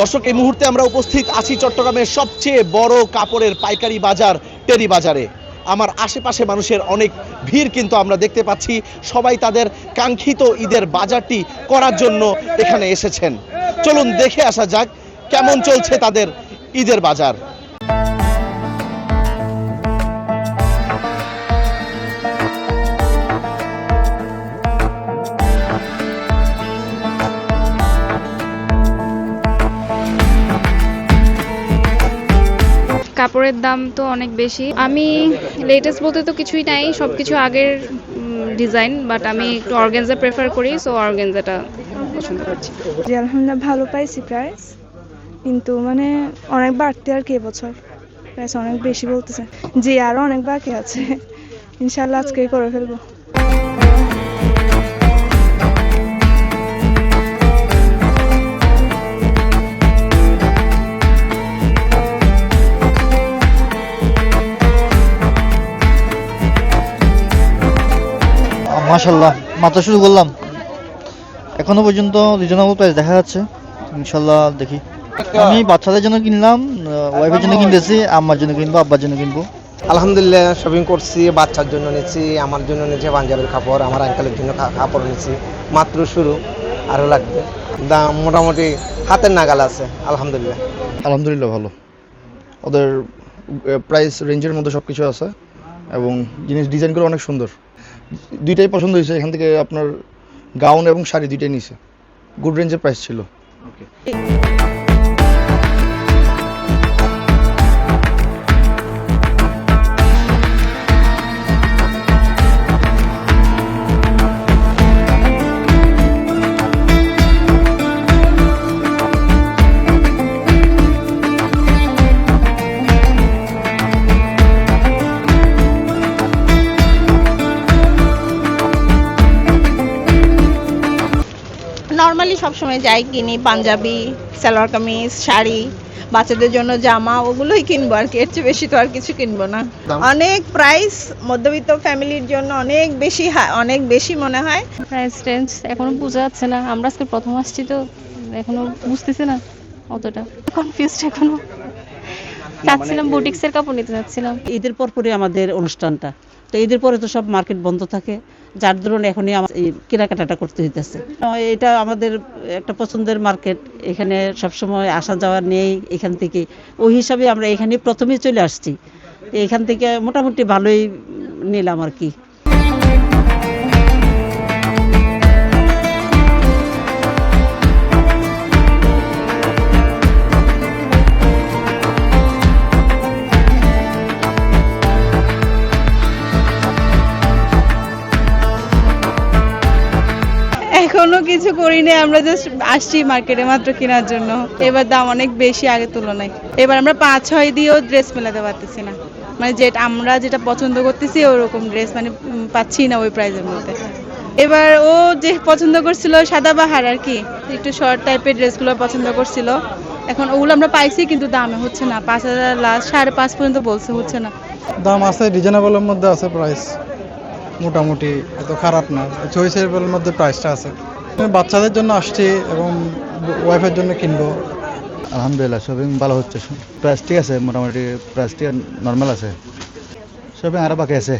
দর্শক, এই মুহূর্তে আমরা উপস্থিত আছি চট্টগ্রামের সবচেয়ে বড় কাপড়ের পাইকারি বাজার, টেরি বাজারে। আমার আশেপাশে মানুষের অনেক ভিড় কিন্তু আমরা দেখতে পাচ্ছি। সবাই তাদের কাঙ্ক্ষিত ঈদের বাজারটি করার জন্য এখানে এসেছেন। চলুন দেখে আসা যাক, কেমন চলছে তাদের ঈদের বাজার। কাপড়ের দাম তো অনেক বেশি। আমি লেটেস্ট বলতে তো কিছুই নাই সব কিছু আগের ডিজাইন বাট আমি একটু অর্গেনজা প্রেফার করি সো অর্গেনজাটা পছন্দ করছি। জি, আলহামদুলিল্লাহ, ভালো পাইছি প্রাইস কিন্তু মানে অনেক বাড়তি আর কি বছর প্রাইস অনেক বেশি বলতেছে। জি আরও অনেক বাকি আছে। ইনশাল্লাহ আজকেই করে ফেলব। মাশাল্লাহ মাত্র শুরু করলাম। এখনও পর্যন্ত রিজনেবল প্রাইস দেখা যাচ্ছে। ইনশাল্লাহ দেখি। আমি বাচ্চাদের জন্য কিনলাম ওয়াইফের জন্য কিনতেছি আম্মার জন্য কিনবো আব্বার জন্য কিনবো। আলহামদুলিল্লাহ শপিং করছি বাচ্চার জন্য নিচ্ছি আমার জন্য নিচ্ছি পাঞ্জাবের কাপড় আমার আঙ্কেলের জন্য কাপড় নিচ্ছি মাত্র শুরু আরও লাগবে। দাম মোটামুটি হাতের নাগাল আছে আলহামদুলিল্লাহ। আলহামদুলিল্লাহ ভালো। ওদের প্রাইস রেঞ্জের মধ্যে সব কিছু আছে এবং জিনিস ডিজাইনগুলো অনেক সুন্দর। দুইটাই পছন্দ হয়েছে। এখান থেকে আপনার গাউন এবং শাড়ি দুইটাই নিছে গুড রেঞ্জের প্রাইস ছিল। নর্মালি সবসময় যাই কিনি পাঞ্জাবি সালোয়ার কামিজ শাড়ি বাচ্চাদের জন্য জামা ওগুলোই কিনবো আর কি। এর চেয়ে বেশি তো আর কিছু কিনবো না। অনেক প্রাইস মধ্যবিত্ত ফ্যামিলির জন্য অনেক বেশি অনেক বেশি মনে হয়। প্রাইস রেঞ্জ এখনও বোঝা যাচ্ছে না। আমরা আজকে প্রথম আসছি তো এখনও বুঝতেছি না অতটা। কনফিউজড এখনও। চাচ্ছিলাম বুটিক্সের কাপড় নিতে চাচ্ছিলাম। ঈদের পরপরই আমাদের অনুষ্ঠানটা। তো ঈদের পরে তো সব মার্কেট বন্ধ থাকে। যার দরুন এখনই আমার এই কেনাকাটাটা করতে হইতেছে। এটা আমাদের একটা পছন্দের মার্কেট। এখানে সবসময় আসা যাওয়া নেই এখান থেকে। ওই হিসাবে আমরা এখানে প্রথমে চলে আসছি। এখান থেকে মোটামুটি ভালোই নিলাম আর কি। এখনও কিছু করিনি, আমরা জাস্ট আসছি মার্কেটে মাত্র কেনার জন্য। এবার দাম অনেক বেশি আগের তুলনায়। এবার আমরা পাঁচ ছয় দিয়েও ড্রেস মেলাতে পারতেছি না। মানে যেটা আমরা যেটা পছন্দ করতেছি ওরকম ড্রেস মানে পাচ্ছি না ওই প্রাইজের মধ্যে। এবার ও যে পছন্দ করছিল সাদাবাহার আর কি, একটু শর্ট টাইপের ড্রেসগুলো পছন্দ করছিল। এখন ওগুলো আমরা পাইছি কিন্তু দামে হচ্ছে না। পাঁচ হাজার লাস্ট সাড়ে পাঁচ পর্যন্ত বলছে, হচ্ছে না। দাম আছে রিজনেবলের মধ্যে আছে প্রাইস মোটামুটি এত খারাপ না। চয়েসেবলের মধ্যে প্রাইসটা আছে। বাচ্চাদের জন্য আসছি এবং ওয়াইফের জন্য কিনবো। আলহামদুলিল্লাহ, শপিং ভালো হচ্ছে। প্রাইস ঠিক আছে, মোটামুটি প্রাইস ঠিক নর্মাল আছে। শপিং আরও বাকি আছে।